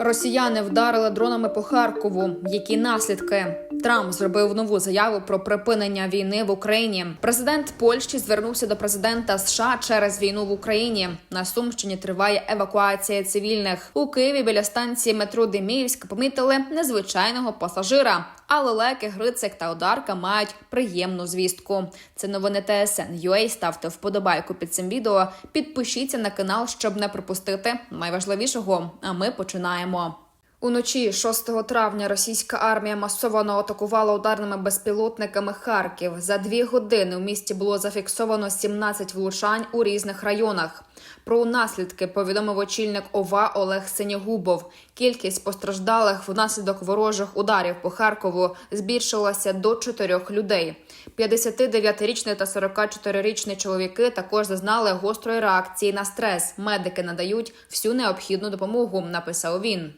Росіяни вдарили дронами по Харкову. Які наслідки? Трамп зробив нову заяву про припинення війни в Україні. Президент Польщі звернувся до президента США через війну в Україні. На Сумщині триває евакуація цивільних. У Києві біля станції метро Деміївськ помітили незвичайного пасажира. Але Леки, Грицик та Одарка мають приємну звістку. Це новини ТСН. UA. Ставте вподобайку під цим відео. Підпишіться на канал, щоб не пропустити найважливішого. А ми починаємо. Уночі 6 травня російська армія масово атакувала ударними безпілотниками Харків. За дві години у місті було зафіксовано 17 влучань у різних районах. Про наслідки повідомив очільник ОВА Олег Синягубов. Кількість постраждалих внаслідок ворожих ударів по Харкову збільшилася до чотирьох людей. 59-річний та 44-річний чоловіки також зазнали гострої реакції на стрес. Медики надають всю необхідну допомогу. Написав він.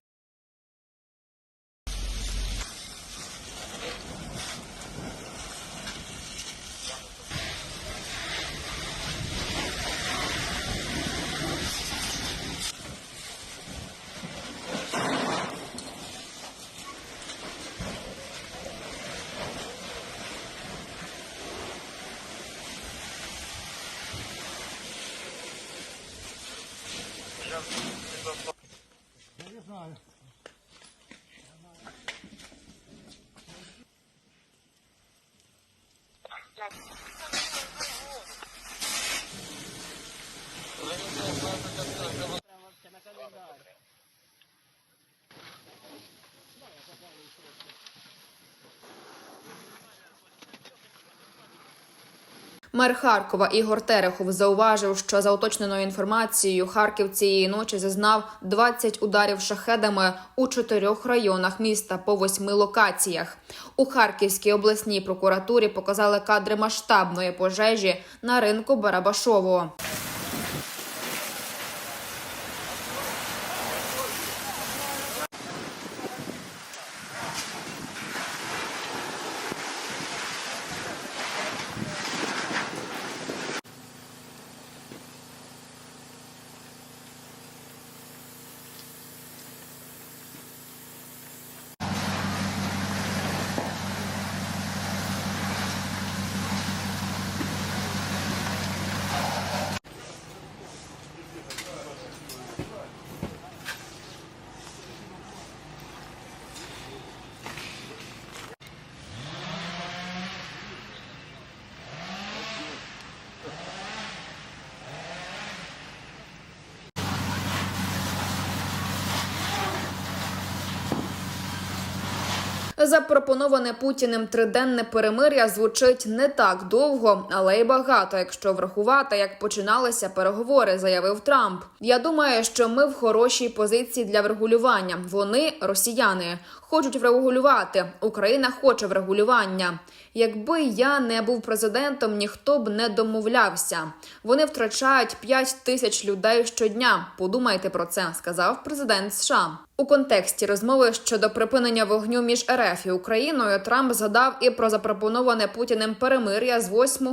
Мер Харкова Ігор Терехов зауважив, що за уточненою інформацією Харків цієї ночі зазнав 20 ударів шахедами у чотирьох районах міста по восьми локаціях. У Харківській обласній прокуратурі показали кадри масштабної пожежі на ринку Барабашово. Запропоноване Путіним триденне перемир'я звучить не так довго, але й багато, якщо врахувати, як починалися переговори, заявив Трамп. Я думаю, що ми в хорошій позиції для врегулювання. Вони росіяни хочуть врегулювати. Україна хоче врегулювання. Якби я не був президентом, ніхто б не домовлявся. Вони втрачають 5 тисяч людей щодня. Подумайте про це, сказав президент США. У контексті розмови щодо припинення вогню між РФ і Україною Трамп згадав і про запропоноване Путіним перемир'я з 8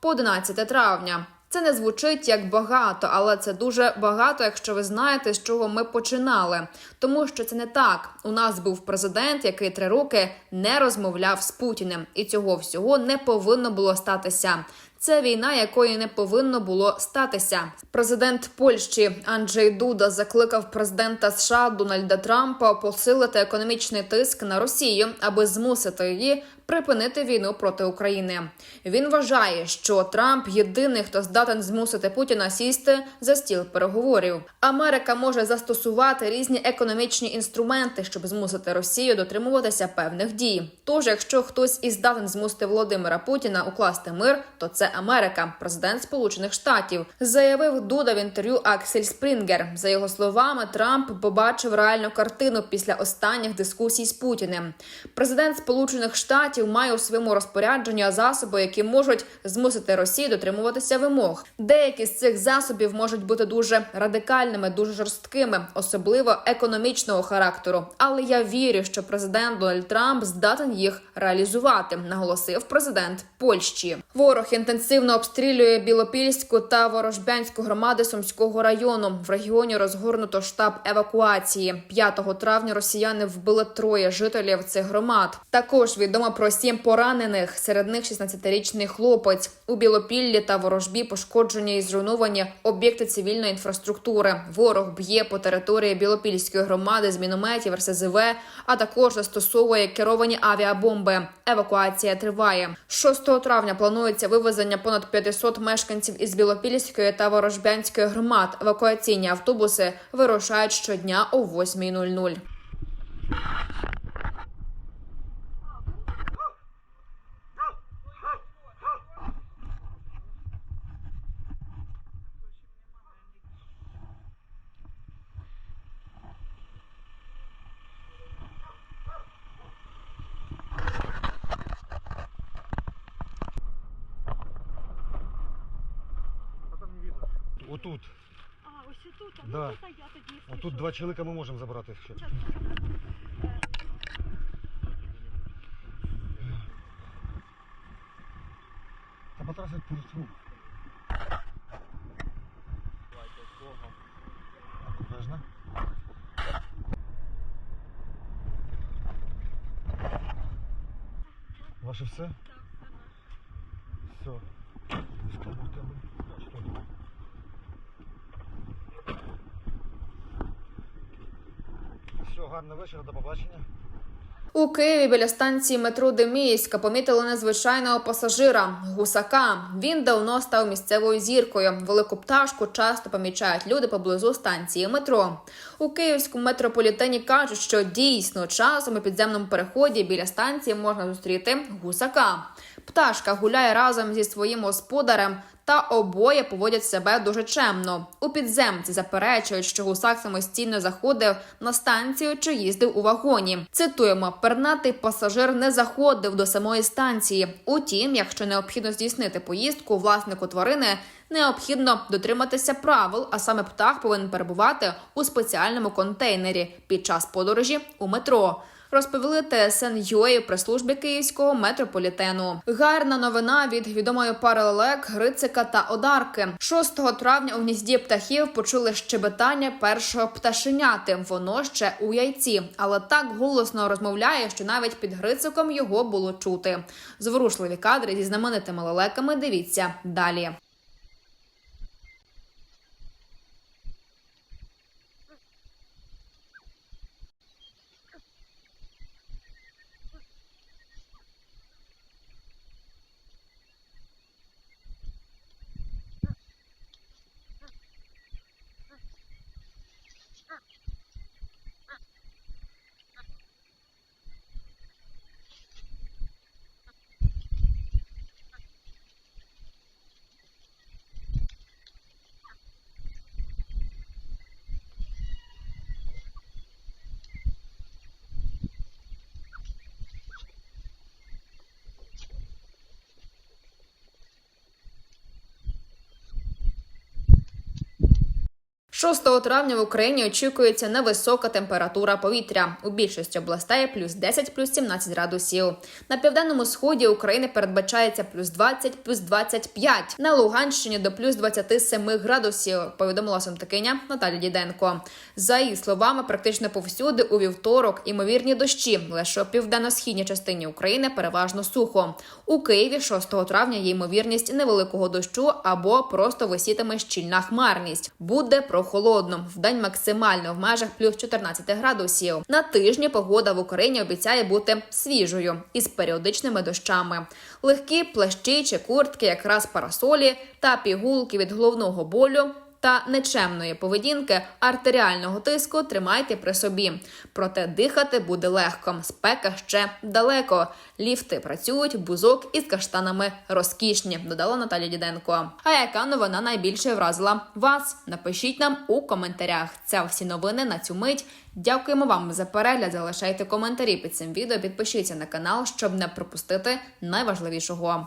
по 11 травня. Це не звучить як багато, але це дуже багато, якщо ви знаєте, з чого ми починали. Тому що це не так. У нас був президент, який три роки не розмовляв з Путіним, і цього всього не повинно було статися. Це війна, якої не повинно було статися. Президент Польщі Анджей Дуда закликав президента США Дональда Трампа посилити економічний тиск на Росію, аби змусити її припинити війну проти України. Він вважає, що Трамп єдиний, хто здатен змусити Путіна сісти за стіл переговорів. Америка може застосувати різні економічні інструменти, щоб змусити Росію дотримуватися певних дій. Тож, якщо хтось і здатен змусити Володимира Путіна укласти мир, то це Америка, президент Сполучених Штатів, заявив Дуда в інтерв'ю Аксель Спрінгер. За його словами, Трамп побачив реальну картину після останніх дискусій з Путіним. Президент Сполучених Штатів має у своєму розпорядженні засоби, які можуть змусити Росію дотримуватися вимог. Деякі з цих засобів можуть бути дуже радикальними, дуже жорсткими, особливо економічного характеру. Але я вірю, що президент Дональд Трамп здатен їх реалізувати, наголосив президент Польщі. Ворог інтенсивно обстрілює Білопільську та Ворожбянську громади Сумського району. В регіоні розгорнуто штаб евакуації. 5 травня росіяни вбили троє жителів цих громад. Також відомо про сім поранених. Серед них 16-річний хлопець. У Білопіллі та Ворожбі пошкоджені і зруйновані об'єкти цивільної інфраструктури. Ворог б'є по території Білопільської громади з мінометів, РСЗВ, а також застосовує керовані авіабомби. Евакуація триває. 6 травня планується вивезення понад 500 мешканців із Білопільської та Ворожбянської громад. Евакуаційні автобуси вирушають щодня о 8.00. Отут. А, ось тут, а Да. ну тут а я тоді. якщо Отут що. два чоловіка ми можемо забрати ще. Щас, щас. Та матрасик пусту. Обережно. Ваше все? Все. Що у тебе? Все, гарного до побачення. У Києві біля станції метро Деміївська помітили незвичайного пасажира гусака. Він давно став місцевою зіркою. Велику пташку часто помічають люди поблизу станції метро. У київському метрополітені кажуть, що дійсно часом у підземному переході біля станції можна зустріти гусака. Пташка гуляє разом зі своїм господарем. Та обоє поводять себе дуже чемно. У підземці заперечують, що гусак самостійно заходив на станцію чи їздив у вагоні. Цитуємо: пернатий пасажир не заходив до самої станції. Утім, якщо необхідно здійснити поїздку, власнику тварини необхідно дотриматися правил, а саме птах повинен перебувати у спеціальному контейнері під час подорожі у метро. Розповіли ТСН ЮЕ при службі київського метрополітену. Гарна новина від відомої пари лелек Грицика та Одарки. 6 травня у гнізді птахів почули щебетання першого пташеняти. Воно ще у яйці, але так голосно розмовляє, що навіть під Грициком його було чути. Зворушливі кадри зі знаменитими лелеками. Дивіться далі. – 6 травня в Україні очікується невисока температура повітря. У більшості областей плюс 10, плюс 17 градусів. На південному сході України передбачається плюс 20, плюс 25. На Луганщині до плюс 27 градусів, повідомила сантикиня Наталя Діденко. За її словами, практично повсюди у вівторок імовірні дощі. Лише у південно-східній частині України переважно сухо. У Києві 6 травня є ймовірність невеликого дощу або просто висітиме щільна хмарність. Буде прохолодно. Вдень максимально в межах плюс 14 градусів. На тижні погода в Україні обіцяє бути свіжою із періодичними дощами. Легкі плащі чи куртки, якраз парасолі та пігулки від головного болю та нечемної поведінки, артеріального тиску тримайте при собі. Проте дихати буде легко. Спека ще далеко. Ліфти працюють, бузок із каштанами розкішні, додала Наталя Діденко. А яка новина найбільше вразила вас? Напишіть нам у коментарях. Це всі новини на цю мить. Дякуємо вам за перегляд. Залишайте коментарі під цим відео. Підпишіться на канал, щоб не пропустити найважливішого.